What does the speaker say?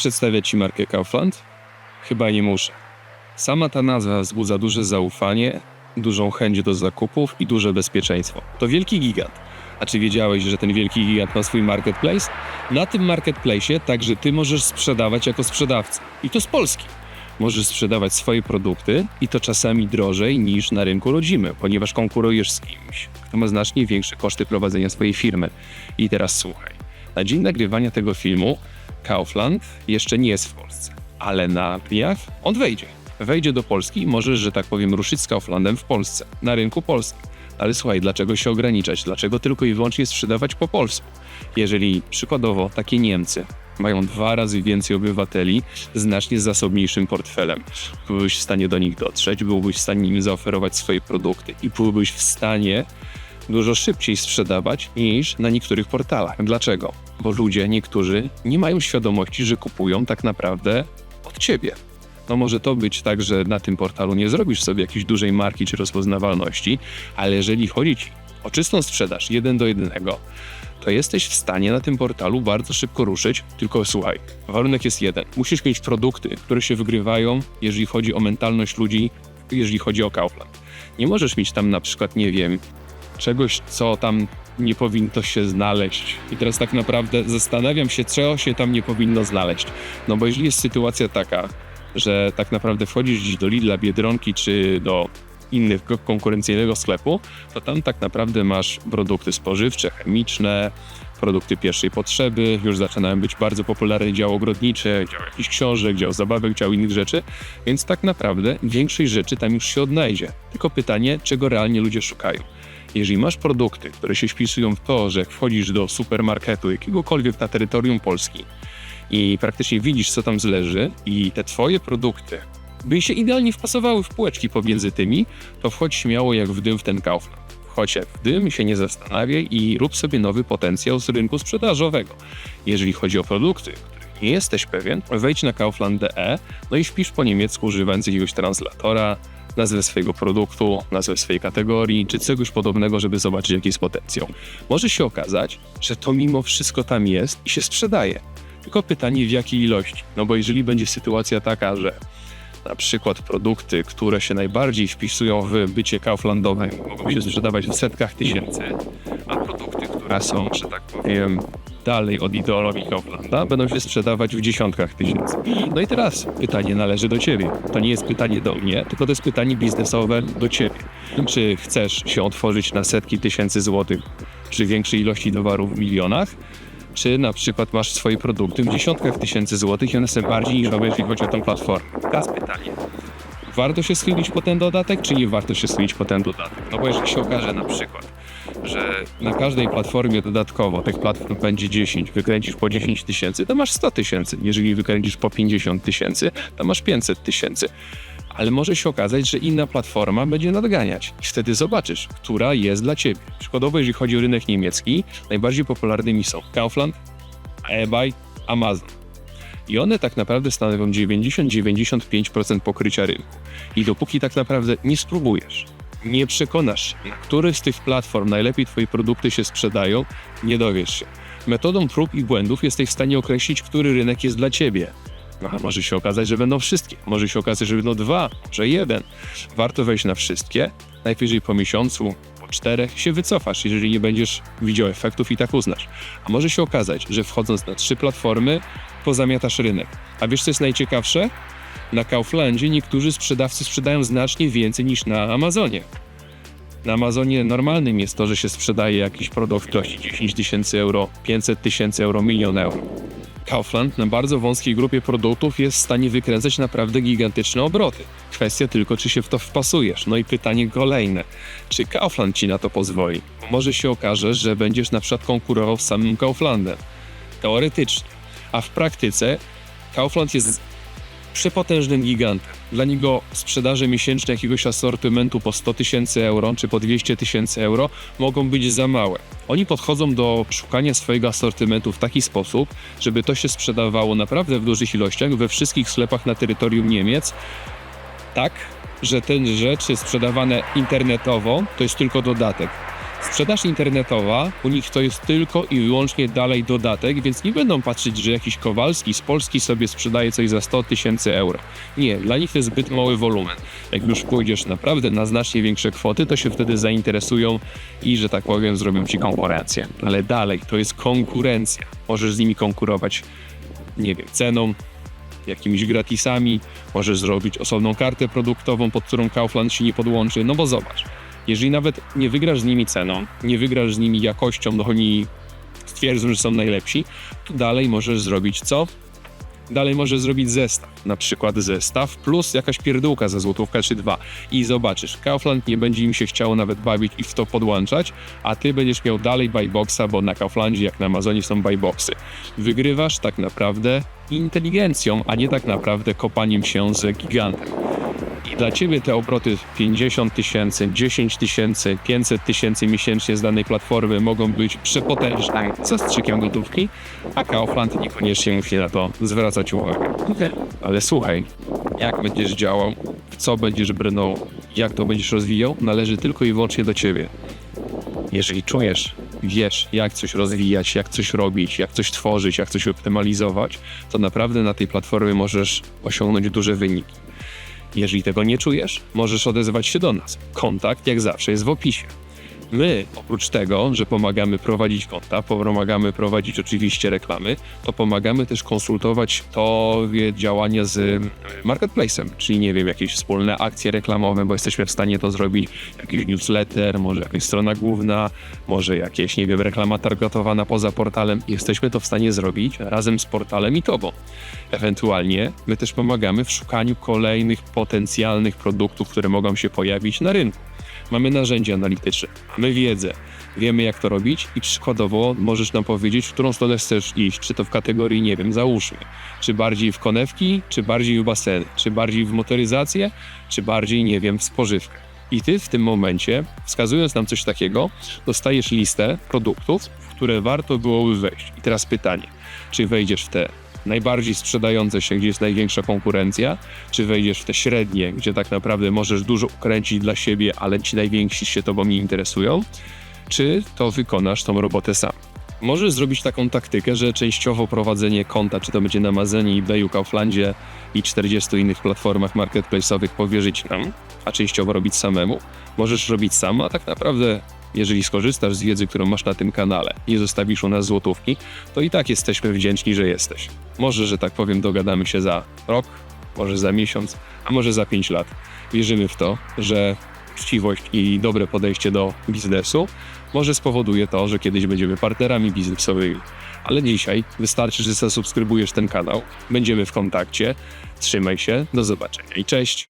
przedstawiać Ci markę Kaufland? Chyba nie muszę. Sama ta nazwa wzbudza duże zaufanie, dużą chęć do zakupów i duże bezpieczeństwo. To wielki gigant. A czy wiedziałeś, że ten wielki gigant ma swój marketplace? Na tym marketplace także Ty możesz sprzedawać jako sprzedawca. I to z Polski. Możesz sprzedawać swoje produkty i to czasami drożej niż na rynku rodzimym, ponieważ konkurujesz z kimś, kto ma znacznie większe koszty prowadzenia swojej firmy. I teraz słuchaj. Na dzień nagrywania tego filmu Kaufland jeszcze nie jest w Polsce, ale na dniach on wejdzie. Wejdzie do Polski i możesz, że tak powiem, ruszyć z Kauflandem w Polsce, na rynku polskim. Ale słuchaj, dlaczego się ograniczać? Dlaczego tylko i wyłącznie sprzedawać po polsku? Jeżeli przykładowo takie Niemcy mają dwa razy więcej obywateli, znacznie zasobniejszym portfelem. Byłbyś w stanie do nich dotrzeć, byłbyś w stanie im zaoferować swoje produkty i byłbyś w stanie dużo szybciej sprzedawać niż na niektórych portalach. Dlaczego? Bo ludzie, niektórzy, nie mają świadomości, że kupują tak naprawdę od ciebie. No może to być tak, że na tym portalu nie zrobisz sobie jakiejś dużej marki czy rozpoznawalności, ale jeżeli chodzi o czystą sprzedaż jeden do jednego, to jesteś w stanie na tym portalu bardzo szybko ruszyć, tylko słuchaj, warunek jest jeden. Musisz mieć produkty, które się wygrywają, jeżeli chodzi o mentalność ludzi, jeżeli chodzi o Kaufland. Nie możesz mieć tam na przykład, nie wiem, czegoś, co tam nie powinno się znaleźć. I teraz tak naprawdę zastanawiam się, czego się tam nie powinno znaleźć. No bo jeżeli jest sytuacja taka, że tak naprawdę wchodzisz dziś do Lidla, Biedronki czy do innego konkurencyjnego sklepu, to tam tak naprawdę masz produkty spożywcze, chemiczne, produkty pierwszej potrzeby, już zaczynają być bardzo popularny dział ogrodniczy, dział jakichś książek, dział zabawek, dział innych rzeczy, więc tak naprawdę większość rzeczy tam już się odnajdzie. Tylko pytanie, czego realnie ludzie szukają. Jeżeli masz produkty, które się wpisują w to, że wchodzisz do supermarketu jakiegokolwiek na terytorium Polski i praktycznie widzisz, co tam zleży i te twoje produkty by się idealnie wpasowały w półeczki pomiędzy tymi, to wchodź śmiało jak w dym w ten Kaufland. Wchodź jak w dym, się nie zastanawiaj i rób sobie nowy potencjał z rynku sprzedażowego. Jeżeli chodzi o produkty, których nie jesteś pewien, wejdź na kaufland.de, no i wpisz po niemiecku używając jakiegoś translatora, nazwę swojego produktu, nazwę swojej kategorii, czy czegoś podobnego, żeby zobaczyć jaki jest potencjał. Może się okazać, że to mimo wszystko tam jest i się sprzedaje. Tylko pytanie w jakiej ilości. No bo jeżeli będzie sytuacja taka, że na przykład produkty, które się najbardziej wpisują w bycie Kauflandowym, mogą się sprzedawać w setkach tysięcy, a produkty, które są, że tak powiem, dalej od ideologii Kauflanda, będą się sprzedawać w dziesiątkach tysięcy. No i teraz pytanie należy do Ciebie. To nie jest pytanie do mnie, tylko to jest pytanie biznesowe do Ciebie. Czy chcesz się otworzyć na setki tysięcy złotych, czy większej ilości towarów w milionach, czy na przykład masz swoje produkty w dziesiątkach tysięcy złotych i one są bardziej niżowe, jeżeli chodzi o tę platformę. Teraz pytanie. Warto się schylić po ten dodatek, czy nie warto się schylić po ten dodatek? No bo jeżeli się okaże na przykład, że na każdej platformie dodatkowo tych platform będzie 10, wykręcisz po 10 tysięcy, to masz 100 tysięcy. Jeżeli wykręcisz po 50 tysięcy, to masz 500 tysięcy ale może się okazać, że inna platforma będzie nadganiać. I wtedy zobaczysz, która jest dla Ciebie. Przykładowo, jeżeli chodzi o rynek niemiecki, najbardziej popularnymi są Kaufland, eBay, Amazon. I one tak naprawdę stanowią 90-95% pokrycia rynku. I dopóki tak naprawdę nie spróbujesz, nie przekonasz się, na których z tych platform najlepiej Twoje produkty się sprzedają, nie dowiesz się. Metodą prób i błędów jesteś w stanie określić, który rynek jest dla Ciebie. No, może się okazać, że będą wszystkie. Może się okazać, że będą dwa, że jeden. Warto wejść na wszystkie. Najwyżej po miesiącu, po czterech się wycofasz, jeżeli nie będziesz widział efektów i tak uznasz. A może się okazać, że wchodząc na trzy platformy, pozamiatasz rynek. A wiesz, co jest najciekawsze? Na Kauflandzie niektórzy sprzedawcy sprzedają znacznie więcej niż na Amazonie. Na Amazonie normalnym jest to, że się sprzedaje jakiś produkt w treści 10 tysięcy euro, 500 tysięcy euro, milion euro. Kaufland na bardzo wąskiej grupie produktów jest w stanie wykręcać naprawdę gigantyczne obroty. Kwestia tylko, czy się w to wpasujesz. No i pytanie kolejne, czy Kaufland ci na to pozwoli? Może się okaże, że będziesz na przykład konkurował z samym Kauflandem. Teoretycznie. A w praktyce Kaufland jest przepotężnym gigantem. Dla niego sprzedaże miesięczne jakiegoś asortymentu po 100 tysięcy euro czy po 200 tysięcy euro mogą być za małe. Oni podchodzą do szukania swojego asortymentu w taki sposób, żeby to się sprzedawało naprawdę w dużych ilościach we wszystkich sklepach na terytorium Niemiec, tak, że te rzeczy sprzedawane internetowo to jest tylko dodatek. Sprzedaż internetowa, u nich to jest tylko i wyłącznie dalej dodatek, więc nie będą patrzeć, że jakiś Kowalski z Polski sobie sprzedaje coś za 100 tysięcy euro. Nie, dla nich to jest zbyt mały wolumen. Jak już pójdziesz naprawdę na znacznie większe kwoty, to się wtedy zainteresują i, że tak powiem, zrobią ci konkurencję. Ale dalej, to jest konkurencja. Możesz z nimi konkurować, nie wiem, ceną, jakimiś gratisami, możesz zrobić osobną kartę produktową, pod którą Kaufland się nie podłączy, no bo zobacz, jeżeli nawet nie wygrasz z nimi ceną, nie wygrasz z nimi jakością, no oni stwierdzą, że są najlepsi, to dalej możesz zrobić co? Dalej możesz zrobić zestaw, na przykład zestaw plus jakaś pierdółka za złotówkę czy dwa i zobaczysz, Kaufland nie będzie im się chciało nawet bawić i w to podłączać, a ty będziesz miał dalej buyboxa, bo na Kauflandzie jak na Amazonie są buyboxy. Wygrywasz tak naprawdę inteligencją, a nie tak naprawdę kopaniem się z gigantem. Dla ciebie te obroty 50 tysięcy, 10 tysięcy, 500 tysięcy miesięcznie z danej platformy mogą być przepotężne za strzykiem gotówki, a Kaufland niekoniecznie musi na to zwracać uwagę. Ale słuchaj, jak będziesz działał, w co będziesz brnął, jak to będziesz rozwijał, należy tylko i wyłącznie do ciebie. Jeżeli czujesz, wiesz, jak coś rozwijać, jak coś robić, jak coś tworzyć, jak coś optymalizować, to naprawdę na tej platformie możesz osiągnąć duże wyniki. Jeżeli tego nie czujesz, możesz odezwać się do nas. Kontakt, jak zawsze, jest w opisie. My, oprócz tego, że pomagamy prowadzić konta, pomagamy prowadzić oczywiście reklamy, to pomagamy też konsultować to wie, działania z marketplacem, czyli nie wiem, jakieś wspólne akcje reklamowe, bo jesteśmy w stanie to zrobić, jakiś newsletter, może jakaś strona główna, może jakieś, nie wiem, reklama targetowana poza portalem. Jesteśmy to w stanie zrobić razem z portalem i tobą. Ewentualnie my też pomagamy w szukaniu kolejnych potencjalnych produktów, które mogą się pojawić na rynku. Mamy narzędzia analityczne, mamy wiedzę, wiemy jak to robić i przykładowo możesz nam powiedzieć, w którą stronę chcesz iść, czy to w kategorii, nie wiem, załóżmy, czy bardziej w konewki, czy bardziej w baseny, czy bardziej w motoryzację, czy bardziej, nie wiem, w spożywkę. I ty w tym momencie, wskazując nam coś takiego, dostajesz listę produktów, w które warto byłoby wejść. I teraz pytanie, czy wejdziesz w te najbardziej sprzedające się, gdzie jest największa konkurencja, czy wejdziesz w te średnie, gdzie tak naprawdę możesz dużo ukręcić dla siebie, ale ci najwięksi się tobą nie interesują, czy to wykonasz tą robotę sam. Możesz zrobić taką taktykę, że częściowo prowadzenie konta, czy to będzie na Amazonie, eBayu, Kauflandzie i 40 innych platformach marketplace'owych powierzyć nam, a częściowo robić samemu. Możesz robić sam, a tak naprawdę jeżeli skorzystasz z wiedzy, którą masz na tym kanale i zostawisz u nas złotówki, to i tak jesteśmy wdzięczni, że jesteś. Może, że tak powiem, dogadamy się za rok, może za miesiąc, a może za pięć lat. Wierzymy w to, że uczciwość i dobre podejście do biznesu może spowoduje to, że kiedyś będziemy partnerami biznesowymi. Ale dzisiaj wystarczy, że zasubskrybujesz ten kanał. Będziemy w kontakcie. Trzymaj się, do zobaczenia i cześć!